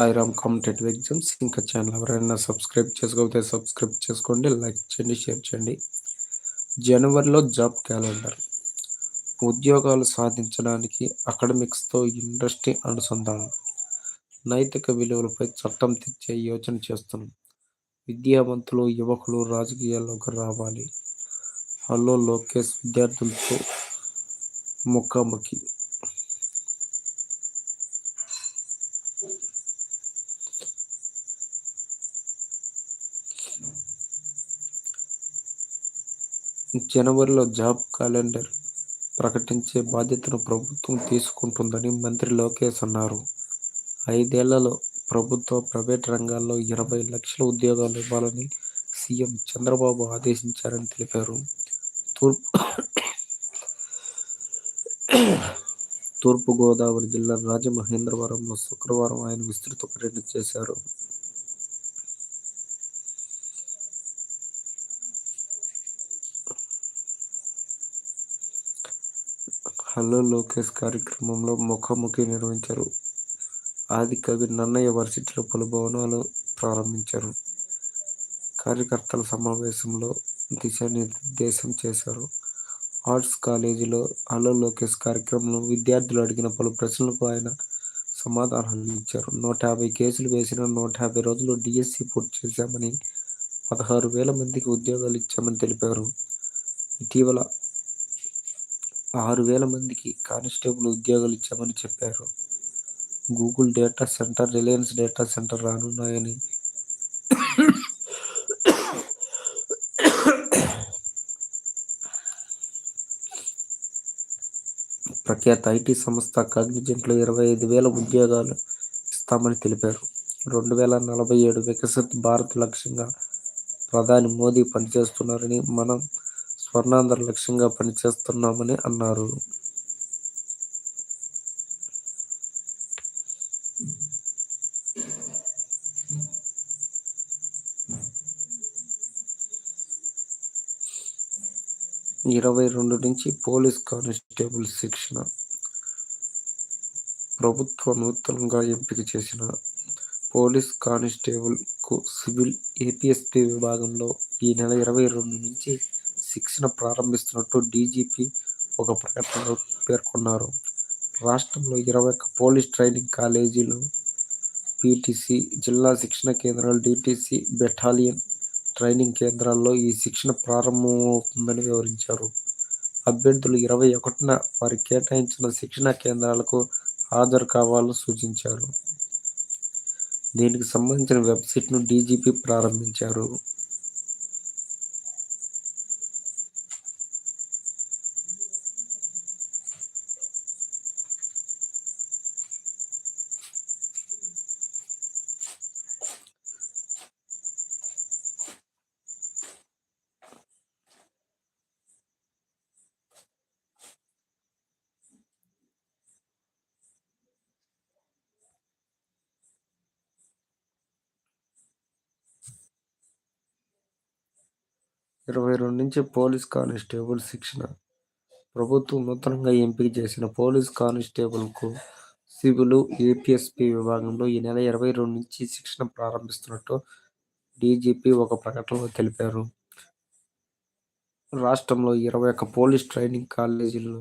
Sairam competitive exams. ఇంకా channel ఎవరైనా subscribe చేసుకోకపోతే సబ్స్క్రైబ్ చేసుకోండి లైక్ చేయండి షేర్ చేయండి. జనవరిలో జాబ్ క్యాలెండర్. ఉద్యోగాలు సాధించడానికి అకాడమిక్స్తో ఇండస్ట్రీ అనుసంధానం. నైతిక విలువలపై చట్టం తెచ్చే యోచన చేస్తున్నాం. విద్యావంతులు యువకులు రాజకీయాల్లోకి రావాలి. హలో లోకేష్ విద్యార్థులతో ముఖాముఖి. జనవరిలో జాబ్ క్యాలెండర్ ప్రకటించే బాధ్యతను ప్రభుత్వం తీసుకుంటుందని మంత్రి లోకేష్ అన్నారు. ఐదేళ్ళలో ప్రభుత్వ ప్రైవేట్ రంగాల్లో ఇరవై లక్షల ఉద్యోగాలు ఇవ్వాలని సీఎం చంద్రబాబు ఆదేశించారని తెలిపారు. తూర్పు తూర్పుగోదావరి జిల్లా రాజమహేంద్రవరంలో శుక్రవారం ఆయన విస్తృత పర్యటన చేశారు. హలో లోకేష్ కార్యక్రమంలో ముఖాముఖి నిర్వహించారు. ఆది కవి నన్నయ్య వర్సిటీలో పలు భవనాలు ప్రారంభించారు. కార్యకర్తల సమావేశంలో దిశానిర్దేశం చేశారు. ఆర్ట్స్ కాలేజీలో హలో లోకేష్ కార్యక్రమంలో విద్యార్థులు అడిగిన పలు ప్రశ్నలకు ఆయన సమాధానాలు ఇచ్చారు. నూట యాభై కేసులు వేసిన నూట యాభై రోజులు డిఎస్సి పూర్తి చేశామని పదహారు వేల మందికి ఉద్యోగాలు ఇచ్చామని తెలిపారు. ఇటీవల ఆరు వేల మందికి కానిస్టేబుల్ ఉద్యోగాలు ఇచ్చామని చెప్పారు. Google data centre Reliance data centre రానున్నాయని. ప్రఖ్యాత ఐటీ సంస్థ కాగ్నిజెంట్లో ఇరవై ఐదు వేల ఉద్యోగాలు ఇస్తామని తెలిపారు. రెండు వేల నలభై ఏడు వికసిత్ భారత్ లక్ష్యంగా ప్రధాని మోదీ పనిచేస్తున్నారని మనం స్వర్ణాంధ్ర లక్ష్యంగా పనిచేస్తున్నామని అన్నారు. ఇరవై రెండు నుంచి పోలీస్ కానిస్టేబుల్ శిక్షణ. ప్రభుత్వ నూతనంగా ఎంపిక చేసిన పోలీస్ కానిస్టేబుల్కు సివిల్ ఏపీఎస్పీ విభాగంలో ఈ నెల ఇరవై రెండు నుంచి శిక్షణ ప్రారంభిస్తున్నట్టు డీజీపీ ఒక ప్రకటనలో పేర్కొన్నారు. రాష్ట్రంలో ఇరవై ఒక్క పోలీస్ ట్రైనింగ్ కాలేజీలు పీటీసీ జిల్లా శిక్షణ కేంద్రాలు డీటీసీ బెటాలియన్ ట్రైనింగ్ కేంద్రాల్లో ఈ శిక్షణ ప్రారంభమవుతుందని వివరించారు. అభ్యర్థులు ఇరవై ఒకటిన వారి కేటాయించిన శిక్షణ కేంద్రాలకు హాజరు కావాలని సూచించారు. దీనికి సంబంధించిన వెబ్సైట్ను డీజీపీ ప్రారంభించారు. ఇరవై రెండు నుంచి పోలీస్ కానిస్టేబుల్ శిక్షణ. ప్రభుత్వం నూతనంగా ఎంపిక చేసిన పోలీస్ కానిస్టేబుల్కు సివిలు ఏపీఎస్పీ విభాగంలో ఈ నెల ఇరవై రెండు నుంచి శిక్షణ ప్రారంభిస్తున్నట్టు డీజీపీ ఒక ప్రకటనలో తెలిపారు. రాష్ట్రంలో ఇరవై ఒక్క పోలీస్ ట్రైనింగ్ కాలేజీల్లో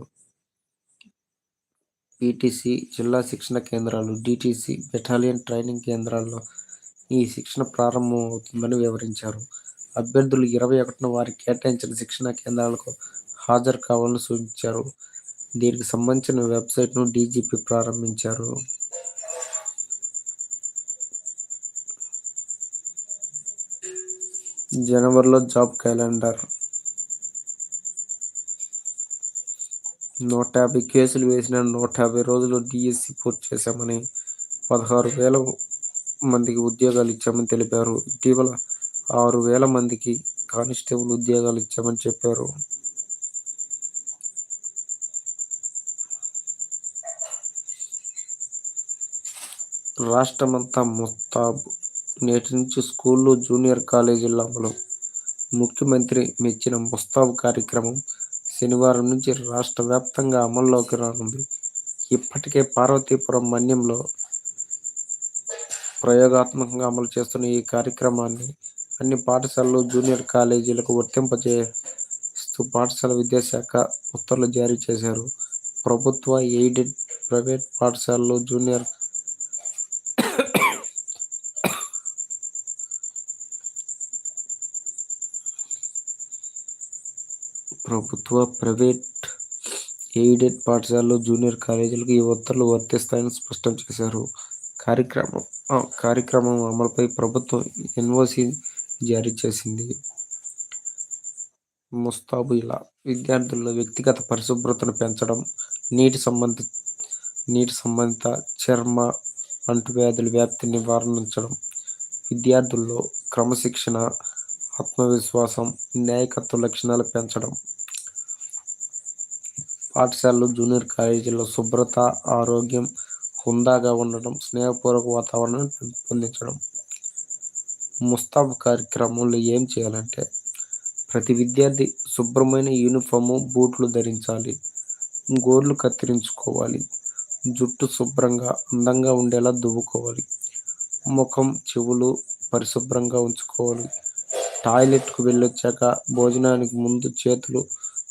పీటీసీ జిల్లా శిక్షణ కేంద్రాలు డిటిసి బెటాలియన్ ట్రైనింగ్ కేంద్రాల్లో ఈ శిక్షణ ప్రారంభమవుతుందని వివరించారు. అభ్యర్థులు ఇరవై ఒకటిన వారికి కేటాయించిన శిక్షణా కేంద్రాలకు హాజరు కావాలని సూచించారు. దీనికి సంబంధించిన వెబ్సైట్ను డీజీపీ ప్రారంభించారు. జనవరిలో జాబ్ క్యాలెండర్. నూట యాభై కేసులు వేసిన నూట యాభై రోజులు డిఎస్సి పూర్తి చేశామని పదహారు వేల మందికి ఉద్యోగాలు ఇచ్చామని తెలిపారు. ఇటీవల ఆరు వేల మందికి కానిస్టేబుల్ ఉద్యోగాలు ఇచ్చామని చెప్పారు. రాష్ట్రమంతా ముస్తాబు. నేటి నుంచి స్కూళ్ళు జూనియర్ కాలేజీల అమలు. ముఖ్యమంత్రి మెచ్చిన ముస్తాబ్ కార్యక్రమం శనివారం నుంచి రాష్ట్ర వ్యాప్తంగా అమల్లోకి రానుంది. ఇప్పటికే పార్వతీపురం మన్యంలో ప్రయోగాత్మకంగా అమలు చేస్తున్న ఈ కార్యక్రమాన్ని అన్ని పాఠశాలలు, జూనియర్ కాలేజీలకు వర్తింపజేస్తూ పాఠశాల విద్యాశాఖ ఉత్తర్వులు జారీ చేశారు. ప్రభుత్వ, ఎయిడెడ్, ప్రైవేట్ పాఠశాలలు, జూనియర్ ప్రభుత్వ, ప్రైవేట్, ఎయిడెడ్ పాఠశాలలు, జూనియర్ కాలేజీలకు ఈ ఉత్తర్వులు వర్తిస్తాయని స్పష్టం చేశారు. కార్యక్రమం కార్యక్రమం అమలుపై ప్రభుత్వం ఎన్ఓసీ జారీ చేసింది. ముస్తాబు ఇలా విద్యార్థుల్లో వ్యక్తిగత పరిశుభ్రతను పెంచడం, నీటి సంబంధి నీటి సంబంధిత, చర్మ, అంటువ్యాధుల వ్యాప్తి నివారించడం, విద్యార్థుల్లో క్రమశిక్షణ, ఆత్మవిశ్వాసం, నాయకత్వ లక్షణాలు పెంచడం. పాఠశాలలు, జూనియర్ కాలేజీల్లో శుభ్రత, ఆరోగ్యం, హుందాగా ఉండడం, స్నేహపూర్వక వాతావరణాన్ని పెంపొందించడం. ముస్తాబ్ కార్యక్రమంలో ఏం చేయాలంటే ప్రతి విద్యార్థి శుభ్రమైన యూనిఫాము బూట్లు ధరించాలి. గోర్లు కత్తిరించుకోవాలి. జుట్టు శుభ్రంగా, అందంగా ఉండేలా దువ్వుకోవాలి. ముఖం, చెవులు పరిశుభ్రంగా ఉంచుకోవాలి. టాయిలెట్కు వెళ్ళొచ్చాక భోజనానికి ముందు చేతులు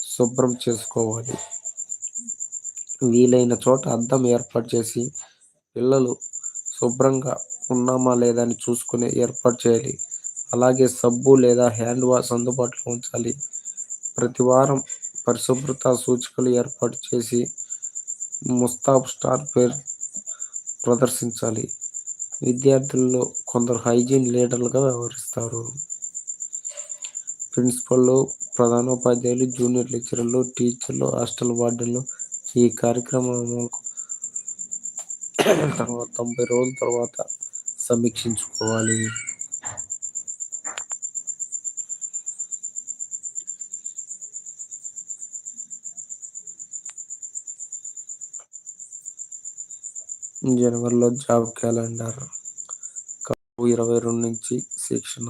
శుభ్రం చేసుకోవాలి. వీలైన చోట అద్దం ఏర్పాటు చేసి పిల్లలు శుభ్రంగా ఉన్నామా లేదా అని చూసుకునే ఏర్పాటు చేయాలి. అలాగే సబ్బు లేదా హ్యాండ్ వాష్ అందుబాటులో ఉంచాలి. ప్రతి వారం పరిశుభ్రత సూచికలు ఏర్పాటు చేసి ముస్తాబ్ స్టార్ పేరు ప్రదర్శించాలి. విద్యార్థుల్లో కొందరు హైజీన్ లీడర్లుగా వ్యవహరిస్తారు. ప్రిన్సిపల్లు, ప్రధానోపాధ్యాయులు, జూనియర్ లెక్చరర్లు, టీచర్లు, హాస్టల్ వార్డెన్లు ఈ కార్యక్రమం తర్వాత తొంభై రోజుల తర్వాత సమీక్షించుకోవాలి. జనవరిలో జాబ్ క్యాలెండర్ ఇరవై రెండు నుంచి శిక్షణ